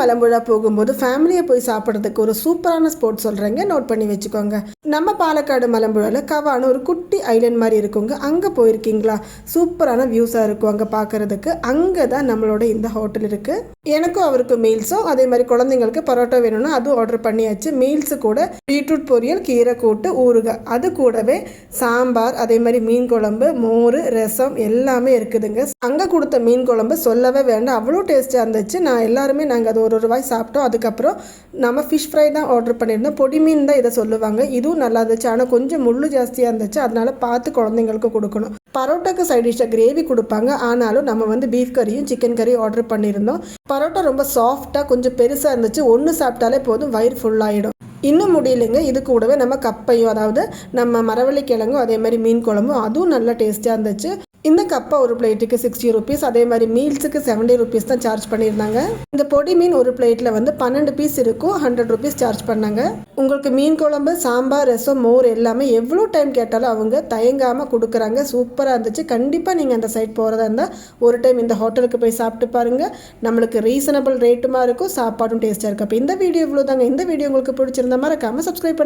மலம்புழா போகும்போது ஃபேமிலியை போய் சாப்பிட்றதுக்கு ஒரு சூப்பரான ஸ்போர்ட் சொல்கிறேங்க நோட் பண்ணி வச்சுக்கோங்க. நம்ம பாலக்காடு மலம்புழாவில் கவான ஒரு குட்டி ஐலண்ட் மாதிரி இருக்குங்க. அங்கே போயிருக்கீங்களா? சூப்பரான வியூஸாக இருக்கும் அங்கே பார்க்குறதுக்கு அங்கே தான் நம்மளோட இந்த ஹோட்டல் இருக்குது எனக்கும் அவருக்கு மீல்ஸும் அதே மாதிரி குழந்தைங்களுக்கு பரோட்டா வேணும்னா அதுவும் ஆர்டர் பண்ணியாச்சு. மீல்ஸு கூட பீட்ரூட் பொரியல் கீரை கூட்டு ஊறுகாய் அது கூடவே சாம்பார் அதே மாதிரி மீன் குழம்பு மோர் ரசம் எல்லாமே இருக்குதுங்க. அங்கே கொடுத்த மீன் குழம்பு சொல்லவே வேண்டாம். அவ்வளோ டேஸ்ட்டாக இருந்துச்சு. நான் எல்லாருமே நாங்கள் அது ஒரு ரூபாய் சாப்பிட்டோம். அதுக்கப்புறம் நம்ம ஃபிஷ் ஃப்ரை தான் ஆர்டர் பண்ணியிருந்தோம். பொடி மீன் தான் இதை சொல்லுவாங்க. இதுவும் நல்லா இருந்துச்சு. ஆனால் கொஞ்சம் முள் ஜாஸ்தியாக இருந்துச்சு. அதனால் பார்த்து குழந்தைங்களுக்கு கொடுக்கணும். பரோட்டாக்கு சைட் டிஷ்ஷாக கிரேவி கொடுப்பாங்க. ஆனாலும் நம்ம வந்து பீஃப் கறியும் சிக்கன் கறியும் ஆர்டர் பண்ணியிருந்தோம். பரோட்டா ரொம்ப சாஃப்டாக கொஞ்சம் பெருசாக இருந்துச்சு. ஒன்று சாப்பிட்டாலே போதும். வயிறு ஃபுல்லாகிடும் இன்னும் முடியலைங்க. இது கூடவே நம்ம கப்பையும் அதாவது நம்ம மரவள்ளி கிழங்கும் அதே மாதிரி மீன் குழம்பும் அதுவும் நல்லா டேஸ்ட்டாக இருந்துச்சு. இந்த கப்பை ஒரு பிளேட்டுக்கு சிக்ஸ்டி ருபீஸ் அதே மாதிரி மீல்ஸுக்கு செவன்டி ருபீஸ் தான் சார்ஜ் பண்ணியிருந்தாங்க. இந்த பொடி மீன் ஒரு பிளேட்டில் வந்து பன்னெண்டு பீஸ் இருக்கும் ஹண்ட்ரட் ருபீஸ் சார்ஜ் பண்ணாங்க. உங்களுக்கு மீன் குழம்பு சாம்பார் ரசம் மோர் எல்லாமே எவ்வளோ டைம் கேட்டாலும் அவங்க தயங்காமல் கொடுக்குறாங்க. சூப்பராக இருந்துச்சு. கண்டிப்பாக நீங்கள் அந்த சைட் போகிறதா இருந்தால் ஒரு டைம் இந்த ஹோட்டலுக்கு போய் சாப்பிட்டு பாருங்கள் நம்மளுக்கு ரீசனபிள் ரேட்டுமா இருக்கும் சாப்பாடும் டேஸ்ட்டாக இருக்கும். அப்போ இந்த வீடியோ இவ்வளோ தாங்க இந்த வீடியோ உங்களுக்கு பிடிச்சிருந்த மறக்காமல் சப்ஸ்கிரைப் பண்ணி